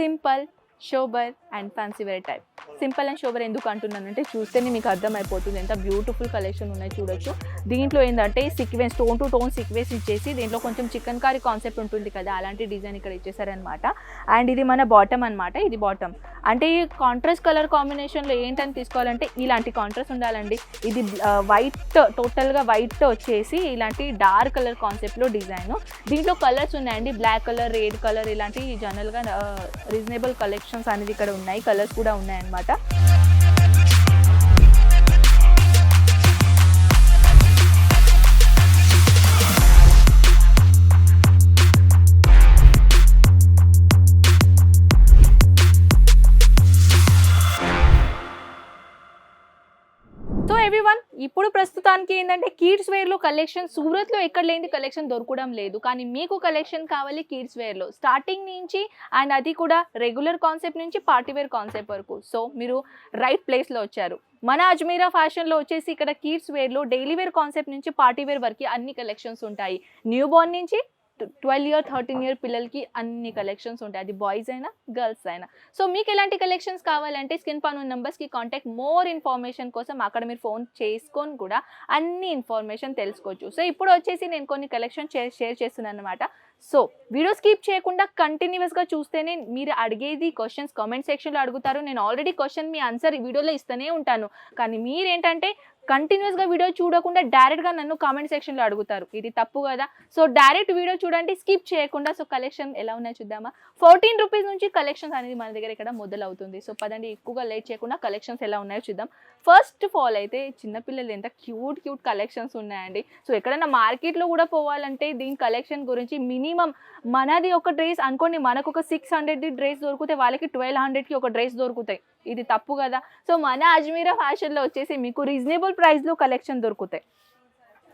Simple sober and fancy wear type simple and sober ఎందుకు అంటున్నానంటే చూస్తేనే మీకు అర్థమైపోతుంది. ఎంత బ్యూటిఫుల్ కలెక్షన్ ఉన్నాయి చూడొచ్చు. దీంట్లో ఏంటంటే sequence tone to tone sequence ఇచ్చేసి దీంట్లో కొంచెం చికెన్ కారీ కాన్సెప్ట్ ఉంటుంది కదా అలాంటి డిజైన్ ఇక్కడ ఇచ్చేసారనమాట అండ్ ఇది మన బాటమ్ అన్నమాట ఇది బాటమ్ అంటే ఈ కాంట్రాస్ట్ కలర్ కాంబినేషన్లో ఏంటని తీసుకోవాలంటే ఇలాంటి కాంట్రాస్ట్ ఉండాలండి. ఇది వైట్ టోటల్గా వైట్ వచ్చేసి ఇలాంటి డార్క్ కలర్ కాన్సెప్ట్లో డిజైన్ దీంట్లో కలర్స్ ఉన్నాయండి బ్లాక్ కలర్ రెడ్ కలర్ ఇలాంటి జనరల్గా రీజనబుల్ కలెక్షన్స్ అనేది ఇక్కడ ఉన్నాయి. కలర్స్ కూడా ఉన్నాయన్నమాట. సో ఎవ్రీవన్ ఇప్పుడు ప్రస్తుతానికి ఏంటంటే కిడ్స్ వేర్లో కలెక్షన్ సూరత్లో ఎక్కడ లేని కలెక్షన్ దొరకడం లేదు. కానీ మీకు కలెక్షన్ కావాలి కిడ్స్ వేర్లో స్టార్టింగ్ నుంచి అండ్ అది కూడా రెగ్యులర్ కాన్సెప్ట్ నుంచి పార్టీ వేర్ కాన్సెప్ట్ వరకు. సో మీరు రైట్ ప్లేస్లో వచ్చారు. మన అజ్మీరా ఫ్యాషన్లో వచ్చేసి ఇక్కడ కిడ్స్ వేర్లో డైలీ వేర్ కాన్సెప్ట్ నుంచి పార్టీ వేర్ వరకు అన్ని కలెక్షన్స్ ఉంటాయి. న్యూ బోర్న్ నుంచి ట్వెల్వ్ ఇయర్ థర్టీన్ ఇయర్ పిల్లలకి అన్ని కలెక్షన్స్ ఉంటాయి. అది బాయ్స్ అయినా గర్ల్స్ అయినా. సో మీకు ఎలాంటి కలెక్షన్స్ కావాలంటే స్కిన్ పను నెంబర్స్కి కాంటాక్ట్ మోర్ ఇన్ఫర్మేషన్ కోసం అక్కడ మీరు ఫోన్ చేసుకొని కూడా అన్ని ఇన్ఫర్మేషన్ తెలుసుకోవచ్చు. సో ఇప్పుడు వచ్చేసి నేను కొన్ని కలెక్షన్ షేర్ చేస్తున్నాను అనమాట సో వీడియో స్కిప్ చేయకుండా కంటిన్యూస్గా చూస్తేనే మీరు అడిగేది క్వశ్చన్స్ కామెంట్ సెక్షన్లో అడుగుతారు. నేను ఆల్రెడీ క్వశ్చన్ మీ ఆన్సర్ వీడియోలో ఇస్తూనే ఉంటాను. కానీ మీరేంటంటే కంటిన్యూస్గా వీడియో చూడకుండా డైరెక్ట్గా నన్ను కామెంట్ సెక్షన్లో అడుగుతారు. ఇది తప్పు కదా. సో డైరెక్ట్ వీడియో చూడండి స్కిప్ చేయకుండా. సో కలెక్షన్ ఎలా ఉన్నాయో చూద్దామా? ఫోర్టీన్ రూపీస్ నుంచి కలెక్షన్స్ అనేది మన దగ్గర ఇక్కడ మొదలవుతుంది. సో పదండి ఎక్కువగా లేట్ చేయకుండా కలెక్షన్స్ ఎలా ఉన్నాయో చూద్దాం. ఫస్ట్ ఆఫ్ ఆల్ అయితే చిన్నపిల్లలు ఎంత క్యూట్ క్యూట్ కలెక్షన్స్ ఉన్నాయండి. సో ఎక్కడైనా మార్కెట్లో కూడా పోవాలంటే దీని కలెక్షన్ గురించి మినీ మినిమం మనది ఒక డ్రెస్ అనుకోండి మనకు ఒక సిక్స్ హండ్రెడ్ది డ్రెస్ దొరికితే వాళ్ళకి ట్వెల్వ్ హండ్రెడ్కి ఒక డ్రెస్ దొరుకుతాయి. ఇది తప్పు కదా. సో మన అజ్మీరా ఫ్యాషన్లో వచ్చేసి మీకు రీజనబుల్ ప్రైస్లో కలెక్షన్ దొరుకుతాయి.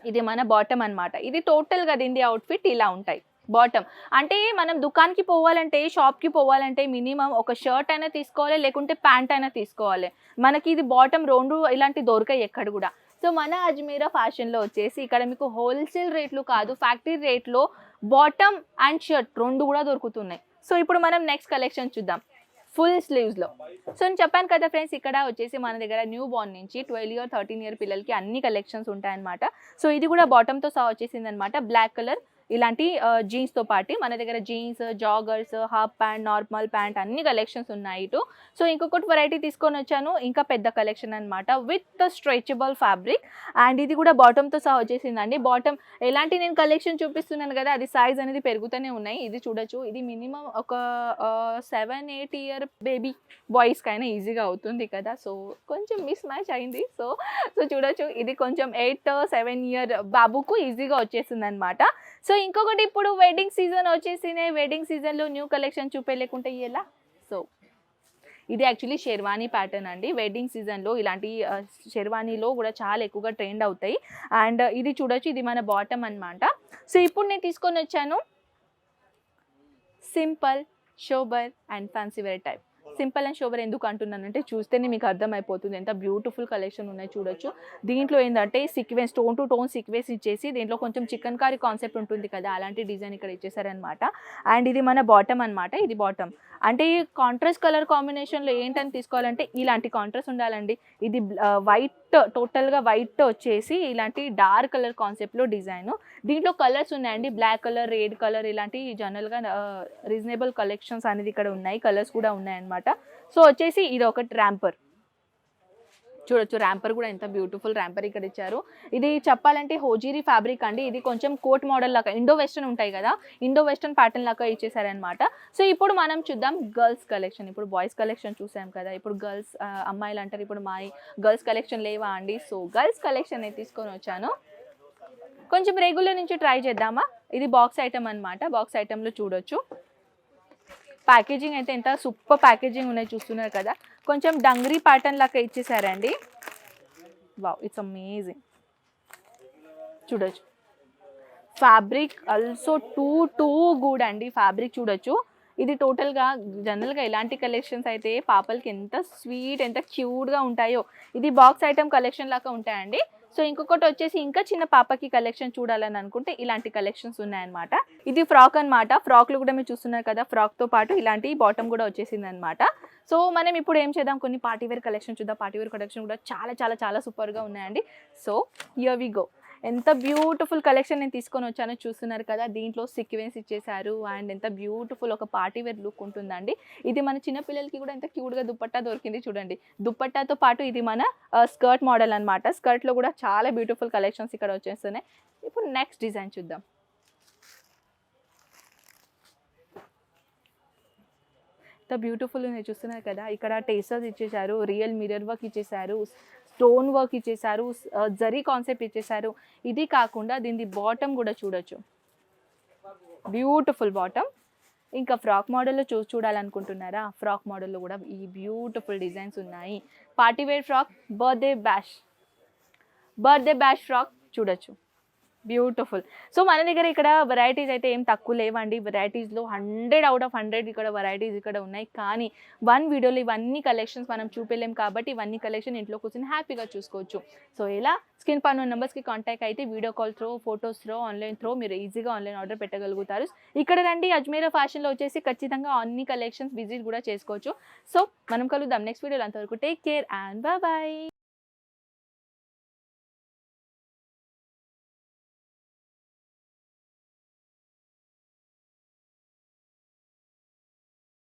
ఇది మన బాటమ్ అన్నమాట. ఇది టోటల్గా దీని అవుట్ఫిట్ ఇలా ఉంటాయి. బాటమ్ అంటే మనం దుకాణకి పోవాలంటే షాప్కి పోవాలంటే మినిమం ఒక షర్ట్ అయినా తీసుకోవాలి లేకుంటే ప్యాంట్ అయినా తీసుకోవాలి. మనకి ఇది బాటమ్ రెండు ఇలాంటి దొరకాయి ఎక్కడ కూడా. సో మన అజ్మీరా ఫ్యాషన్లో వచ్చేసి ఇక్కడ మీకు హోల్సేల్ రేట్లు కాదు ఫ్యాక్టరీ రేట్లో బాటమ్ అండ్ షర్ట్ రెండు కూడా దొరుకుతున్నాయి. సో ఇప్పుడు మనం నెక్స్ట్ కలెక్షన్ చూద్దాం. ఫుల్ స్లీవ్స్లో. సో నేను చెప్పాను కదా ఫ్రెండ్స్ ఇక్కడ వచ్చేసి మన దగ్గర న్యూ బార్న్ నుంచి ట్వెల్వ్ ఇయర్ థర్టీన్ ఇయర్ పిల్లలకి అన్ని కలెక్షన్స్ ఉంటాయన్నమాట. సో ఇది కూడా బాటమ్తో సహా వచ్చేసింది అనమాట బ్లాక్ కలర్ ఇలాంటి జీన్స్తో పాటు మన దగ్గర jeans joggers half pant normal pant అన్ని కలెక్షన్స్ ఉన్నాయి ఇటు. సో ఇంకొకటి వెరైటీ తీసుకొని వచ్చాను. ఇంకా పెద్ద కలెక్షన్ అనమాట విత్ స్ట్రెచబుల్ ఫ్యాబ్రిక్ అండ్ ఇది కూడా బాటమ్తో సహా వచ్చేసిందండి. బాటమ్ ఎలాంటి నేను కలెక్షన్ చూపిస్తున్నాను కదా అది సైజ్ అనేది పెరుగుతూనే ఉన్నాయి. ఇది చూడొచ్చు. ఇది మినిమం ఒక సెవెన్ ఎయిట్ ఇయర్ బేబీ బాయ్స్కి అయినా ఈజీగా అవుతుంది కదా. సో కొంచెం మిస్ మ్యాచ్ అయింది. సో సో చూడొచ్చు. ఇది కొంచెం ఎయిట్ సెవెన్ ఇయర్ బాబుకు ఈజీగా వచ్చేసింది అనమాట సో ఇంకొకటి ఇప్పుడు వెడ్డింగ్ సీజన్ వచ్చేసింది. వెడ్డింగ్ సీజన్లో న్యూ కలెక్షన్ చూపేయలేకుంటే ఎలా? సో ఇది యాక్చువల్లీ షెర్వానీ ప్యాటర్న్ అండి. వెడ్డింగ్ సీజన్లో ఇలాంటి షెర్వానీలో కూడా చాలా ఎక్కువగా ట్రెండ్ అవుతాయి. అండ్ uh, ఇది చూడొచ్చు. ఇది మన బాటమ్ అనమాట సో ఇప్పుడు నేను తీసుకొని వచ్చాను. Simple sober and fancy wear type simple and sober ఎందుకు అంటున్నానంటే చూస్తేనే మీకు అర్థమైపోతుంది. ఎంత బ్యూటిఫుల్ కలెక్షన్ ఉన్నాయి చూడొచ్చు. దీంట్లో ఏంటంటే sequence tone to tone sequence ఇచ్చేసి దీంట్లో కొంచెం చికెన్ కారీ కాన్సెప్ట్ ఉంటుంది కదా అలాంటి డిజైన్ ఇక్కడ ఇచ్చేసారనమాట అండ్ ఇది మన బాటమ్ అన్నమాట. ఇది బాటమ్. అంటే ఈ కాంట్రాస్ట్ కలర్ కాంబినేషన్లో ఏంటని తీసుకోవాలంటే ఇలాంటి కాంట్రాస్ట్ ఉండాలండి. ఇది వైట్ టోటల్గా వైట్ వచ్చేసి ఇలాంటి డార్క్ కలర్ కాన్సెప్ట్లో డిజైన్ దీంట్లో కలర్స్ ఉన్నాయండి. బ్లాక్ కలర్ రెడ్ కలర్ ఇలాంటి జనరల్గా రీజనబుల్ కలెక్షన్స్ అనేది ఇక్కడ ఉన్నాయి. కలర్స్ కూడా ఉన్నాయన్నమాట. సో వచ్చేసి ఇది ఒకటి ర్యాంపర్ చూడొచ్చు. ర్యాంపర్ కూడా ఎంత బ్యూటిఫుల్ ర్యాంపర్ ఇక్కడ ఇచ్చారు. ఇది చెప్పాలంటే హోజీరీ ఫ్యాబ్రిక్ అండి. ఇది కొంచెం కోట్ మోడల్ లాగా ఇండో వెస్టర్న్ ఉంటాయి కదా ఇండో వెస్టర్న్ ప్యాటర్న్ లాగా ఇచ్చేసారనమాట సో ఇప్పుడు మనం చూద్దాం గర్ల్స్ కలెక్షన్. ఇప్పుడు బాయ్స్ కలెక్షన్ చూసాం కదా ఇప్పుడు గర్ల్స్ అమ్మాయిలు అంటారు. ఇప్పుడు మా గర్ల్స్ కలెక్షన్ లేవా అండి? సో గర్ల్స్ కలెక్షన్ నేను తీసుకొని వచ్చాను. కొంచెం రెగ్యులర్ నుంచి ట్రై చేద్దామా? ఇది బాక్స్ ఐటమ్ అనమాట బాక్స్ ఐటెంలో చూడొచ్చు. ప్యాకేజింగ్ అయితే ఎంత సూపర్ ప్యాకేజింగ్ ఉన్నాయి చూస్తున్నారు కదా. కొంచెం డంగ్రీ ప్యాటర్న్ లాగా ఇచ్చేసారండి. వావ్ ఇట్స్ అమేజింగ్ చూడొచ్చు. Fabric also too too good అండి. ఫ్యాబ్రిక్ చూడొచ్చు. ఇది టోటల్గా జనరల్గా ఇలాంటి కలెక్షన్స్ అయితే పాపలకి ఎంత స్వీట్ ఎంత క్యూట్గా ఉంటాయో. ఇది బాక్స్ ఐటమ్ కలెక్షన్ లాగా ఉంటాయండి. సో ఇంకొకటి వచ్చేసి ఇంకా చిన్న పాపకి కలెక్షన్ చూడాలని అనుకుంటే ఇలాంటి కలెక్షన్స్ ఉన్నాయన్నమాట. ఇది ఫ్రాక్ అనమాట ఫ్రాక్లు కూడా మీరు చూస్తున్నారు కదా ఫ్రాక్తో పాటు ఇలాంటి బాటమ్ కూడా వచ్చేసింది అనమాట సో మనం ఇప్పుడు ఏం చేద్దాం? కొన్ని పార్టీ వేర్ కలెక్షన్ చూద్దాం. పార్టీ వేర్ కలెక్షన్ కూడా చాలా చాలా చాలా సూపర్గా ఉన్నాయండి. సో ఇయర్ వి గో ఎంత బ్యూటిఫుల్ కలెక్షన్ నేను తీసుకొని వచ్చానో చూస్తున్నారు కదా? దీంట్లో సిక్వెన్స్ ఇచ్చేసారు అండ్ ఎంత బ్యూటిఫుల్ ఒక పార్టీ వేర్ లుక్ ఉంటుందండి. ఇది మన చిన్నపిల్లలకి కూడా ఎంత క్యూట్గా దుప్పట్టా దొరికింది చూడండి. దుప్పట్టాతో పాటు ఇది మన స్కర్ట్ మోడల్ అనమాట స్కర్ట్లో కూడా చాలా బ్యూటిఫుల్ కలెక్షన్స్ ఇక్కడ వచ్చేస్తున్నాయి. ఇప్పుడు నెక్స్ట్ డిజైన్ చూద్దాం. ఎంత బ్యూటిఫుల్ ఉన్నాయి చూస్తున్నారు కదా. ఇక్కడ టేస్టర్స్ ఇచ్చేసారు రియల్ మిరర్ వర్క్ ఇచ్చేసారు స్టోన్ వర్క్ ఇచ్చేసారు జరీ కాన్సెప్ట్ ఇచ్చేసారు ఇది కాకుండా దీని బాటమ్ కూడా చూడొచ్చు. బ్యూటిఫుల్ బాటమ్ ఇంకా ఫ్రాక్ మోడల్లో చూ చూడాలనుకుంటున్నారా? ఫ్రాక్ మోడల్లో కూడా ఈ బ్యూటిఫుల్ డిజైన్స్ ఉన్నాయి. Party wear frock birthday bash birthday bash frock చూడొచ్చు. బ్యూటిఫుల్. సో మన దగ్గర ఇక్కడ వెరైటీస్ అయితే ఏం తక్కువ లేవండి. వెరైటీస్లో హండ్రెడ్ అవుట్ ఆఫ్ హండ్రెడ్ ఇక్కడ వెరైటీస్ ఇక్కడ ఉన్నాయి. కానీ వన్ వీడియోలో ఇవన్నీ కలెక్షన్స్ మనం చూపించలేం కాబట్టి ఇవన్నీ కలెక్షన్ ఇంట్లో కూర్చొని హ్యాపీగా చూసుకోవచ్చు. సో ఇలా స్క్రీన్ పైన నెంబర్స్కి కాంటాక్ట్ అయితే video call through photos through online through మీరు ఈజీగా ఆన్లైన్ ఆర్డర్ పెట్టగలుగుతారు. ఇక్కడ రండి అజ్మీరా ఫ్యాషన్లో వచ్చేసి ఖచ్చితంగా అన్ని కలెక్షన్స్ విజిట్ కూడా చేసుకోవచ్చు. సో మనం కలుద్దాం. నెక్స్ట్ వీడియోలో అంతవరకు టేక్ కేర్ అండ్ బాయ్